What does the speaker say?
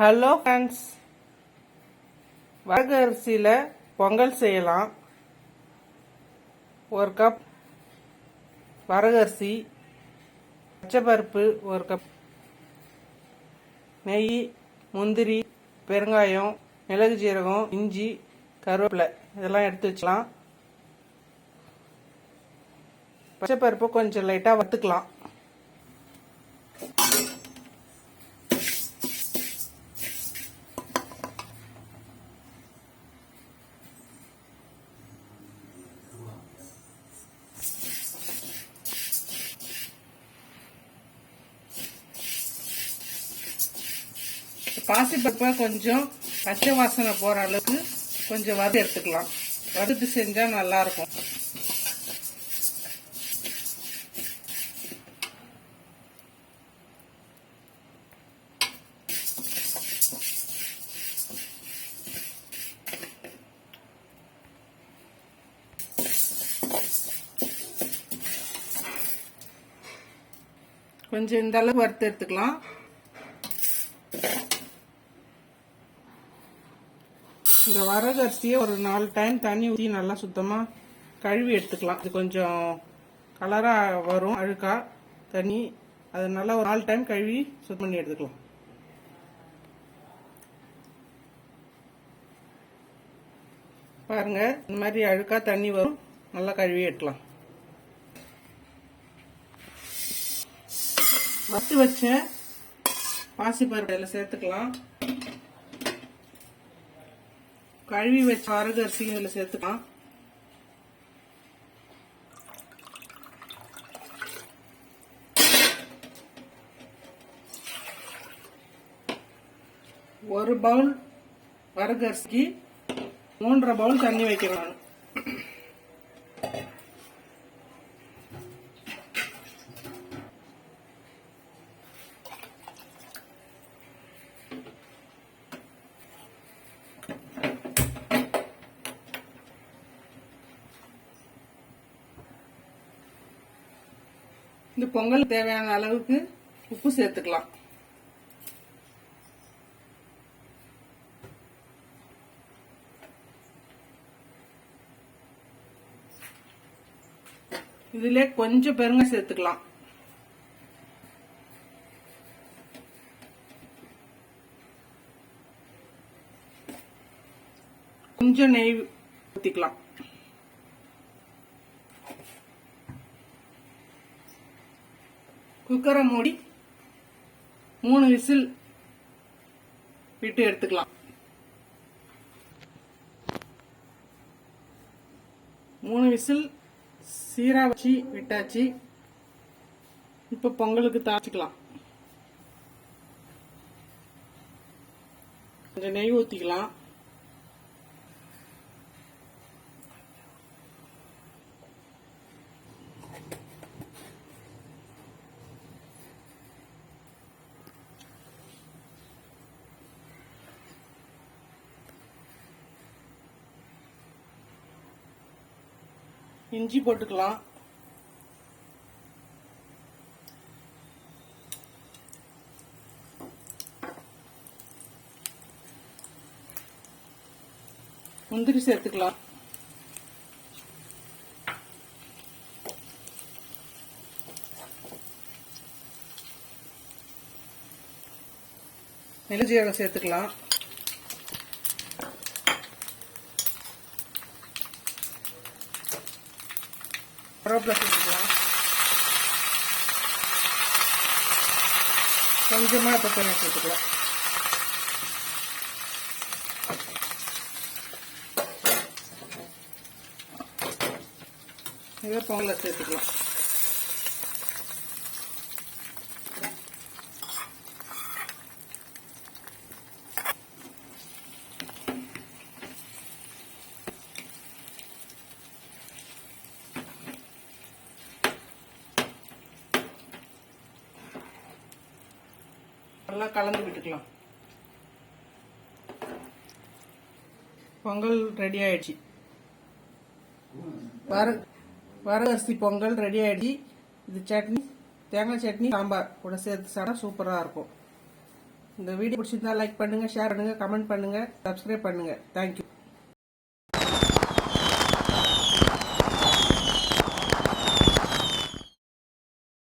Hello friends வரகு அரிசியில் பொங்கல் செய்யலாம். ஒரு கப் வரகரிசி பச்சைப்பருப்பு ஒரு கப் நெய் முந்திரி பெருங்காயம் மிளகு ஜீரகம் இஞ்சி கருவேப்பிலை இதெல்லாம் எடுத்து வச்சுக்கலாம். பச்சைப்பருப்பு கொஞ்சம் லைட்டாக வறுத்துக்கலாம். பாசிப்பருப்பை கொஞ்சம் பச்சை வாசனை போகிற அளவுக்கு கொஞ்சம் வறுத்து எடுத்துக்கலாம். வறுத்து செஞ்சால் நல்லாயிருக்கும். கொஞ்சம் இந்த அளவு வறுத்து எடுத்துக்கலாம். இந்த வரகு அரிசியை ஒரு நாலு டைம் தண்ணி ஊற்றி நல்லா சுத்தமாக கழுவி எடுத்துக்கலாம். இது கொஞ்சம் கலராக வரும். அழுக்கா தண்ணி. அது நல்லா ஒரு நாலு டைம் கழுவி சுத்தம் பண்ணி எடுத்துக்கலாம். பாருங்க இந்த மாதிரி அழுக்கா தண்ணி வரும். நல்லா கழுவி எடுக்கலாம். வறுத்து வச்ச பாசிப்பருப்பு இதில் சேர்த்துக்கலாம். கழுவி வச்ச வரகு அரிசியும் இதில் சேர்த்துக்கலாம். ஒரு பவுல் வரகு அரிசிக்கு மூன்றரை பவுல் தண்ணி வைக்கிறேன் இந்த பொங்கல் தேவையான அளவுக்கு உப்பு சேர்த்துக்கலாம். இதுல கொஞ்சம் பெருங்க சேர்த்துக்கலாம். கொஞ்சம் நெய் ஊற்றிக்கலாம் குக்கரை மூடி மூணு விசில் விட்டு எடுத்துக்கலாம். மூணு விசில் சீரா வச்சு விட்டாச்சு. இப்போ பொங்கலுக்கு தாச்சிக்கலாம் கொஞ்சம் நெய் ஊற்றிக்கலாம் இஞ்சி போட்டுக்கலாம். முந்திரி சேர்த்துக்கலாம். நெல்ஜீரகம் சேர்த்துக்கலாம். கருவேப்பிலை சேர்த்துக்கலாம் கொஞ்சமாக பச்சை சேர்த்துக்கலாம் இதை பொங்கலை சேர்த்துக்கலாம் நல்லா கலந்து விட்டுக்கலாம். பொங்கல் ரெடி ஆயிடுச்சு. வர வரகரிசி பொங்கல் ரெடி ஆயிடுச்சு. இது சட்னி தேங்காய் சட்னி சாம்பார். கூட சேர்த்து சாப்பிட்டா சூப்பராக இருக்கும். இந்த வீடியோ பிடிச்சிருந்தா லைக் பண்ணுங்கள் ஷேர் பண்ணுங்கள் கமெண்ட் பண்ணுங்கள் சப்ஸ்கிரைப் பண்ணுங்கள் தேங்க்யூ